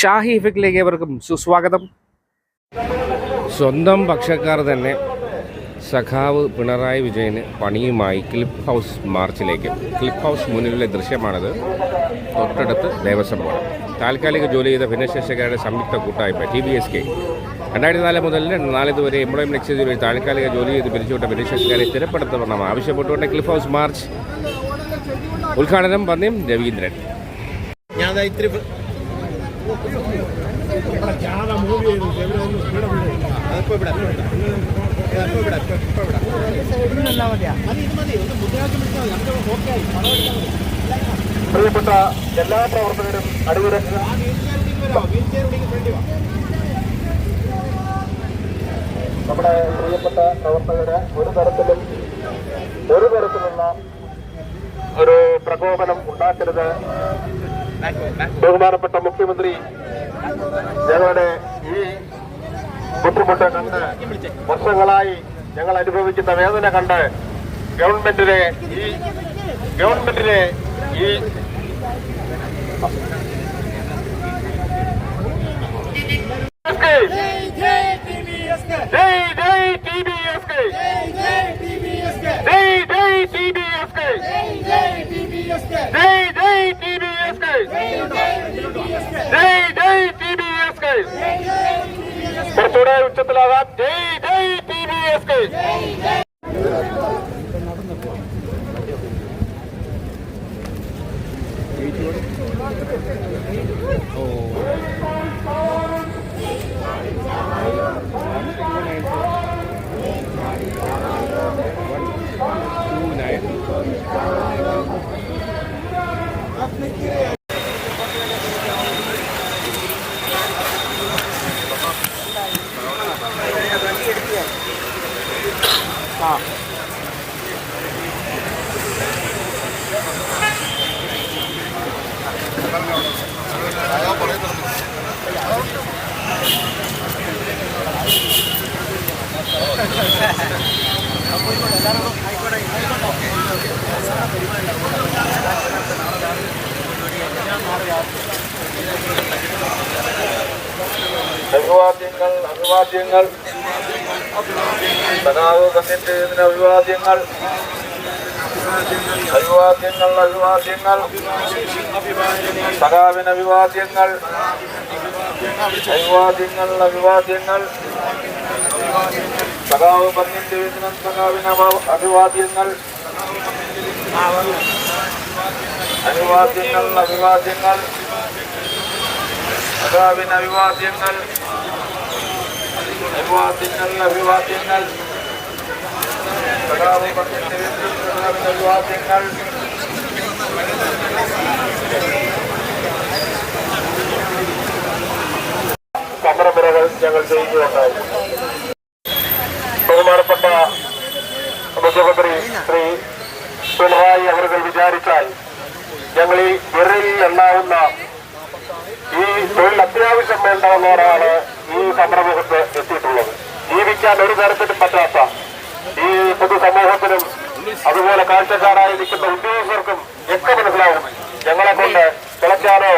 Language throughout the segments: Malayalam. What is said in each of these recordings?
ഷാഹി ഇഫക്റ്റിലേക്ക് ഏവർക്കും സുസ്വാഗതം. സ്വന്തം പക്ഷക്കാർ തന്നെ സഖാവ് പിണറായി വിജയന് പണിയുമായി ക്ലിപ്പ് ഹൗസ് മാർച്ചിലേക്ക്. ക്ലിപ്പ് ഹൗസ് മുന്നിലെ ദൃശ്യമാണത്. തൊട്ടടുത്ത് ദേവസ്വം ബോർഡ്. താൽക്കാലിക ജോലി ചെയ്ത ഭിന്നശേഷിക്കാരുടെ സംയുക്ത കൂട്ടായ്മ ടി ബി എസ് കെ. രണ്ടായിരത്തി നാല് മുതൽ നാല് വരെ എംപ്ലോയ്മെന്റ് എക്സ്ചേഞ്ച് വഴി താൽക്കാലിക ജോലി ചെയ്ത് പിരിച്ചുവിട്ട ഭിന്നശേഷിക്കാരെ സ്ഥിരപ്പെടുത്തണം ആവശ്യപ്പെട്ടുകൊണ്ട് ക്ലിഫ് ഹൗസ് മാർച്ച് ഉദ്ഘാടനം പന്ന്യം രവീന്ദ്രൻ. ഞാൻ ദാ ഇത്തിരി പ- അതിപ്പോ ഇവിടെ, ഇപ്പോ ഇവിടെ. ഇപ്പോ ഇവിടെ, ഇവിടെ. മതി, ഇത് മതി. ഒന്ന് മുദ്രാവാക്യം വിളിച്ചാൽ മതി. നമുക്ക് ഓക്കേ ആയി. പ്രിയപ്പെട്ട എല്ലാ പ്രവർത്തകരും വാ. നമ്മുടെ പ്രിയപ്പെട്ട പ്രവർത്തകരെ ഒരു തരത്തിലും ഒരു തരത്തിലുള്ള ഒരു പ്രകോപനം ഉണ്ടാക്കരുത് ബഹുമാനപ്പെട്ട മുഖ്യമന്ത്രി ഞങ്ങളുടെ ഈ ബുദ്ധിമുട്ട് കണ്ട് വർഷങ്ങളായി ഞങ്ങൾ അനുഭവിക്കുന്ന വേദന കണ്ട് ഗവൺമെന്റിനെ ഈ ഗവൺമെന്റിനെ ഈ ജയ് ജയ് ടി ബി എസ് കെ ജയ് ജയ് ടി ബി എസ് കെ ജയ് ജയ് ടി ബി എസ് കെ ജയ് ജയ് ടി ബി എസ് കെ കുറച്ചുകൂടെ ഉച്ചത്തിലാകാം ജയ് ജയ് ടി ബി എസ് കെ അഭിവാദ്യങ്ങൾ അഭിവാദ്യങ്ങൾ സഖാവ് ഇതിന് അഭിവാദ്യങ്ങൾ. അഭിവാദ്യങ്ങൾ അഭിവാദ്യങ്ങൾ. സഖാവിന് അഭിവാദ്യങ്ങൾ. അഭിവാദ്യങ്ങൾ അഭിവാദ്യങ്ങൾ. സഖാവ് പന്നിന്റെ സഖാവിന് അഭിവാദ്യങ്ങൾ. അഭിവാദ്യങ്ങൾ അഭിവാദ്യങ്ങൾ. സഖാവിന് അഭിവാദ്യങ്ങൾ. അഭിവാദ്യങ്ങൾ അഭിവാദ്യങ്ങൾ. അഭിവാദ്യങ്ങൾ. സമരമുറകൾ ഞങ്ങൾ ചെയ്യുകയുണ്ടായി. ബഹുമാനപ്പെട്ട മുഖ്യമന്ത്രി ശ്രീ പിണറായി അവർ വിചാരിച്ചാൽ ഞങ്ങൾ ഈ വിരലിൽ എണ്ണാവുന്ന ഈ തൊഴിൽ അത്യാവശ്യം വേണ്ടാവുന്നവരാണ് ഈ സമരമുഖത്ത് എത്തിയിട്ടുള്ളത്. ജീവിക്കാൻ ഒരു തരത്തിലും പറ്റാത്ത ഈ പൊതുസമൂഹത്തിനും അതുപോലെ കാഴ്ചക്കാരായി നിൽക്കുന്ന ഉദ്യോഗസ്ഥർക്കും ഒക്കെ മനസ്സിലാവും. ഞങ്ങളെ കൊണ്ട് തുളയ്ക്കാനോ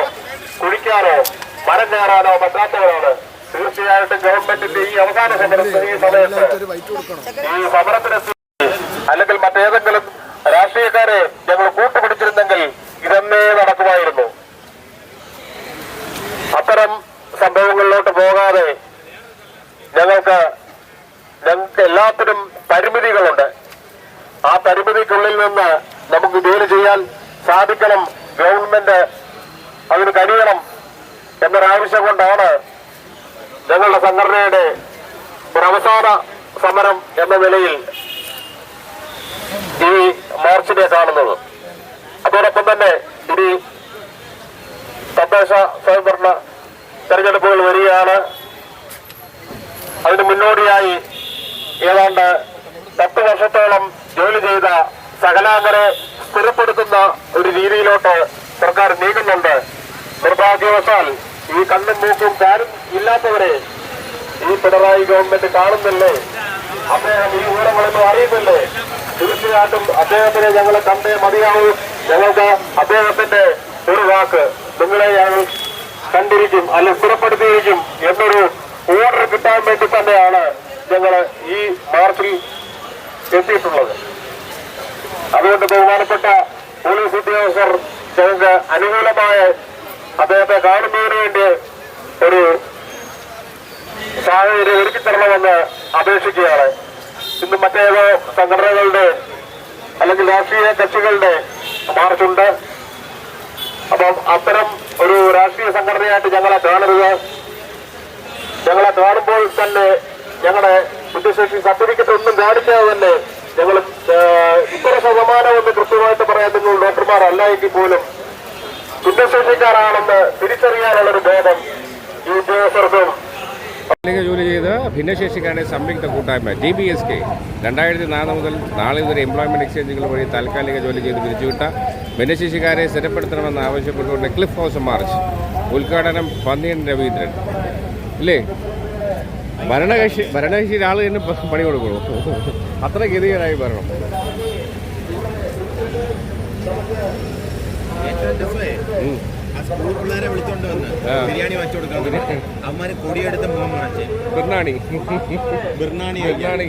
കുഴിക്കാനോ മരം കയറാനോ പറ്റാത്തവരാണ്. തീർച്ചയായിട്ടും ഗവൺമെന്റിന്റെ ഈ അവസാന സമരത്തിന് ഈ സമയത്ത് ഈ സമരത്തിനെത്തി അല്ലെങ്കിൽ മറ്റേതെങ്കിലും രാഷ്ട്രീയക്കാരെ ഞങ്ങൾ കൂട്ടുപിടിച്ചിരുന്നെങ്കിൽ ഇതെന്നേ നടക്കുമായിരുന്നു. അത്തരം സംഭവങ്ങളിലോട്ട് പോകാതെ ഞങ്ങൾക്ക് ഞങ്ങൾക്ക് എല്ലാത്തിനും പരിമിതികളുണ്ട്. ആ പരിമിതിക്കുള്ളിൽ നിന്ന് നമുക്ക് ജോലി ചെയ്യാൻ സാധിക്കണം. ഗവൺമെന്റ് അതിന് കഴിയണം എന്നൊരാവശ്യം കൊണ്ടാണ് ഞങ്ങളുടെ സംഘടനയുടെ ഒരു അവസാന സമരം എന്ന നിലയിൽ ഈ മാർച്ചിനെ കാണുന്നത്. അതോടൊപ്പം തന്നെ ഇനി തദ്ദേശ സ്വയംഭരണ തെരഞ്ഞെടുപ്പുകൾ വരികയാണ്. അതിന് മുന്നോടിയായി ഏതാണ്ട് പത്ത് വർഷത്തോളം ജോലി ചെയ്ത സകലാംഗരെ സ്ഥിരപ്പെടുത്തുന്ന ഒരു രീതിയിലോട്ട് സർക്കാർ നീങ്ങുന്നുണ്ട്. നിർഭാഗ്യവശാൽ ഈ കണ്ണും മൂക്കും കാരും ഇല്ലാത്തവരെ ഈ പിണറായി ഗവൺമെന്റ് കാണുന്നില്ലേ? അദ്ദേഹം ഈ വിവരങ്ങളൊന്നും അറിയുന്നില്ലേ? തീർച്ചയായിട്ടും അദ്ദേഹത്തിനെ ഞങ്ങൾ കണ്ടേ മതിയാവൂ. ഞങ്ങൾക്ക് അദ്ദേഹത്തിന്റെ ഒരു വാക്ക്. നിങ്ങളെ ഞങ്ങൾ കണ്ടിരിക്കും അല്ലെങ്കിൽ സ്ഥിരപ്പെടുത്തിയിരിക്കും എന്നൊരു ഓർഡർ കിട്ടാൻ വേണ്ടി തന്നെയാണ് ഞങ്ങൾ ഈ മാർച്ചിൽ എത്തിയിട്ടുള്ളത്. അതുകൊണ്ട് ബഹുമാനപ്പെട്ട പോലീസ് ഉദ്യോഗസ്ഥർ ഞങ്ങൾക്ക് അനുകൂലമായ അദ്ദേഹത്തെ കാണുന്നതിന് വേണ്ടി ഒരു സാഹചര്യം ഒരുക്കിത്തരണമെന്ന് അപേക്ഷിക്കുകയാണ്. ഇന്ന് മറ്റേതോ സംഘടനകളുടെ അല്ലെങ്കിൽ രാഷ്ട്രീയ കക്ഷികളുടെ മാർച്ചുണ്ട്. അപ്പം അത്തരം ഒരു രാഷ്ട്രീയ സംഘടനയായിട്ട് ഞങ്ങളെ കാണരുത്. ഞങ്ങളെ കാണുമ്പോൾ തന്നെ ഞങ്ങളുടെ ബുദ്ധിശേഷി സർട്ടിഫിക്കറ്റ് ഒന്നും കാണിക്കാതെ തന്നെ ഞങ്ങൾ ഇത്ര ശതമാനം എന്ന് കൃത്യമായിട്ട് പറയാൻ നിങ്ങൾ ഡോക്ടർമാരല്ല എങ്കിൽ പോലും ഭിന്നശേഷിക്കാരാണെന്ന് തിരിച്ചറിയാനുള്ളൊരു ബോധം ഈ ഉദ്യോഗസ്ഥർക്കും ജോലി ചെയ്ത ഭിന്നശേഷിക്കാരുടെ സംയുക്ത കൂട്ടായ്മ ടി ബി എസ് കെ രണ്ടായിരത്തി നാല് മുതൽ നാളെ മുതൽ എംപ്ലോയ്മെന്റ് എക്സ്ചേഞ്ചുകൾ വഴി താൽക്കാലിക ജോലി ചെയ്ത് പിരിച്ചുവിട്ട ഭിന്നശേഷിക്കാരെ സ്ഥിരപ്പെടുത്തണമെന്ന് ആവശ്യപ്പെട്ടുകൊണ്ട് ക്ലിഫ് ഹൗസ് മാർച്ച്. ഉദ്ഘാടനം പന്നിയൻ രവീന്ദ്രൻ. ഇല്ലേ? ഭരണകക്ഷി ഭരണകക്ഷി ആൾ തന്നെ പണി കൊടുക്കുള്ളൂ. അത്ര ഗതികരായി ഭരണം. സ്കൂൾ പിള്ളേരെ വിളിച്ചോണ്ട് വന്ന്. ബിരിയാണി വെച്ചു കൊടുക്കാൻ അവന്മാര് കൊടിയെടുത്ത് മുഖം കാണിച്ച് പിറന്നാണി ബിർണാണി പിറന്നാണി